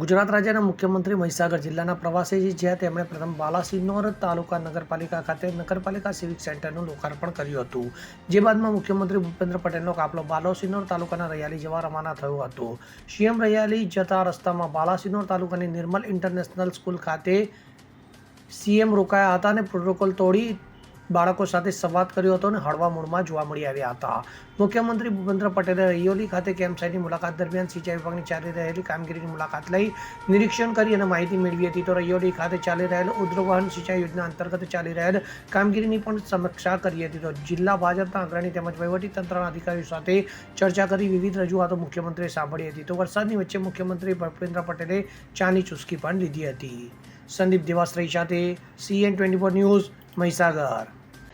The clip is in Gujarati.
ગુજરાત રાજ્યના મુખ્યમંત્રી મહીસાગર જિલ્લાના પ્રવાસે જ્યાં તેમણે પ્રથમ બાલાસિનોર તાલુકા નગરપાલિકા ખાતે નગરપાલિકા સિવિક સેન્ટરનું લોકાર્પણ કર્યું હતું. જે બાદમાં મુખ્યમંત્રી ભૂપેન્દ્ર પટેલનો કાફલો બાલાસિનોર તાલુકાના રૈયાલી જવા રવાના થયો હતો. સીએમ રૈયાલી જતા રસ્તામાં બાલાસિનોર તાલુકાની નિર્મલ ઇન્ટરનેશનલ સ્કૂલ ખાતે સીએમ રોકાયા હતા અને પ્રોટોકોલ તોડી બાળકો સાથે સંવાદ કર્યો હતો અને હળવા મૂળમાં જોવા મળી આવ્યા હતા. મુખ્યમંત્રી ભૂપેન્દ્ર પટેલે રૈયોલી ખાતે કેમ્પ સાઇટની મુલાકાત દરમિયાન સિંચાઈ વિભાગની ચાલી રહેલી કામગીરીની મુલાકાત લઈ નિરીક્ષણ કરી અને માહિતી મેળવી હતી. તો રૈયોલી ખાતે ચાલી રહેલ ઉદ્રવહન સિંચાઈ યોજના અંતર્ગત ચાલી રહેલ કામગીરીની પણ સમીક્ષા કરી હતી. તો જિલ્લા ભાજપના અગ્રણી તેમજ વહીવટી તંત્રના અધિકારીઓ સાથે ચર્ચા કરી વિવિધ રજૂઆતો મુખ્યમંત્રીએ સાંભળી હતી. તો વરસાદની વચ્ચે મુખ્યમંત્રી ભૂપેન્દ્ર પટેલે ચાની ચુસ્કી પણ લીધી હતી. સંદીપ દેવાશ્રય સાથે CN twenty four news Mahisagar.